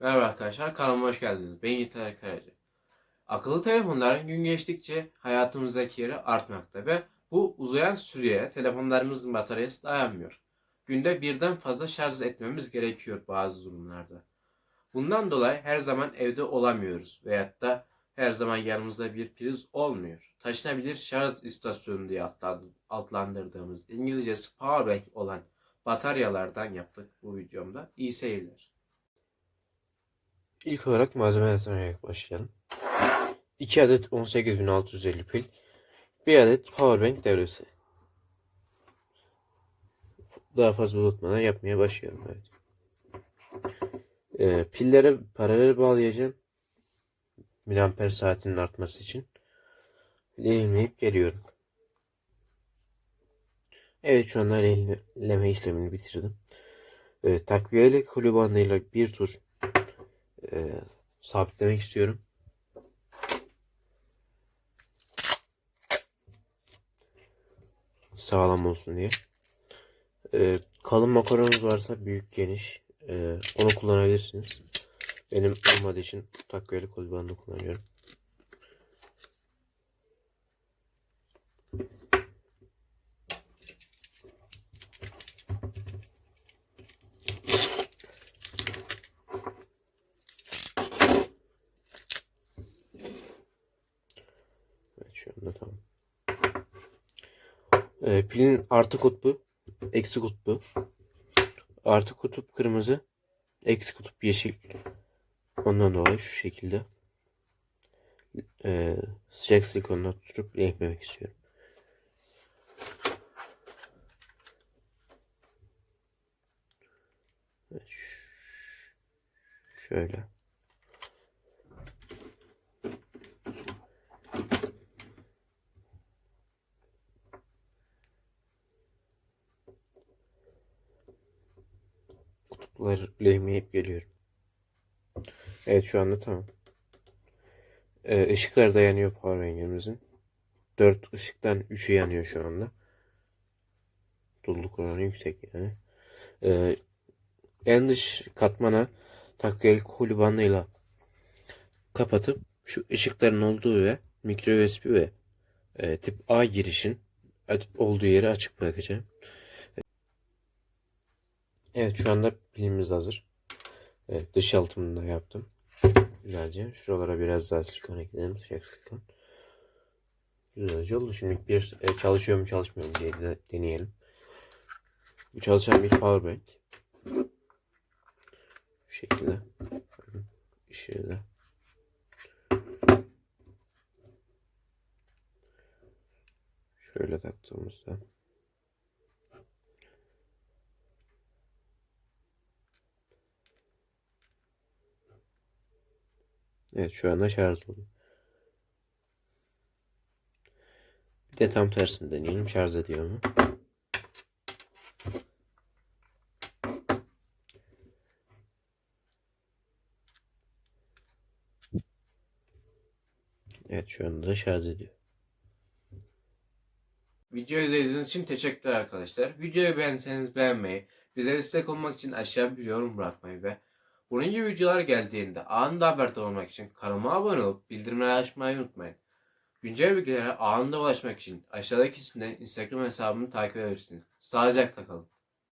Merhaba arkadaşlar, kanalıma hoş geldiniz. Ben Ali Karaca. Akıllı telefonların gün geçtikçe hayatımızdaki yeri artmakta ve bu uzayan süreye telefonlarımızın bataryası dayanmıyor. Günde birden fazla şarj etmemiz gerekiyor bazı durumlarda. Bundan dolayı her zaman evde olamıyoruz veyahut da her zaman yanımızda bir priz olmuyor. Taşınabilir şarj istasyonu diye adland- adlandırdığımız İngilizcesi powerbank olan bataryalardan yaptık bu videomda. İyi seyirler. İlk olarak malzemelerden tarayarak başlayalım. 2 adet 18650 pil, 1 adet powerbank devresi. Daha fazla uzatmadan yapmaya başlıyorum. Evet. Ee, pillere paralel bağlayacağım. Miliamper saatinin artması için. Lehimleyip geliyorum. Evet şu anda lehimleme işlemini bitirdim. Ee, takviyeli kolu bir tur e, sabitlemek istiyorum. Sağlam olsun diye. E, kalın makaronunuz varsa büyük geniş e, onu kullanabilirsiniz. Benim olmadığı için takviyeli kol kullanıyorum. Evet şu anda tamam. Ee, pilin artı kutbu, eksi kutbu. Artı kutup kırmızı, eksi kutup yeşil. Ondan dolayı şu şekilde ee, sıcak silikonla tutup renklemek istiyorum. Evet, şöyle. Kutupları lehimleyip geliyorum. Evet şu anda tamam. Ee, ışıklar da yanıyor powerbank'imizin. 4 ışıktan 3'ü yanıyor şu anda. Doluluk oranı yüksek yani. Ee, en dış katmana takviyeli koli bandıyla kapatıp şu ışıkların olduğu ve micro USB ve e, tip A girişin olduğu yeri açık bırakacağım. Evet şu anda pilimiz hazır. Evet dış altımını da yaptım. Güzelce. Şuralara biraz daha silikon ekledim. Sıcak silikon. Güzelce oldu. Şimdi bir e, çalışıyor mu çalışmıyor mu diye de deneyelim. Bu çalışan bir powerbank. Bu şekilde. Işığı da. Şöyle taktığımızda. Evet şu anda şarj oluyor. Bir de tam tersini deneyelim. Şarj ediyor mu? Evet şu anda da şarj ediyor. Video izlediğiniz için teşekkürler arkadaşlar. Videoyu beğendiyseniz beğenmeyi, bize destek olmak için aşağı bir yorum bırakmayı ve bunun gibi videolar geldiğinde anında haberdar olmak için kanalıma abone olup bildirimleri açmayı unutmayın. Güncel bilgilere anında ulaşmak için aşağıdaki isimden Instagram hesabımı takip edebilirsiniz. Sağlıcakla kalın.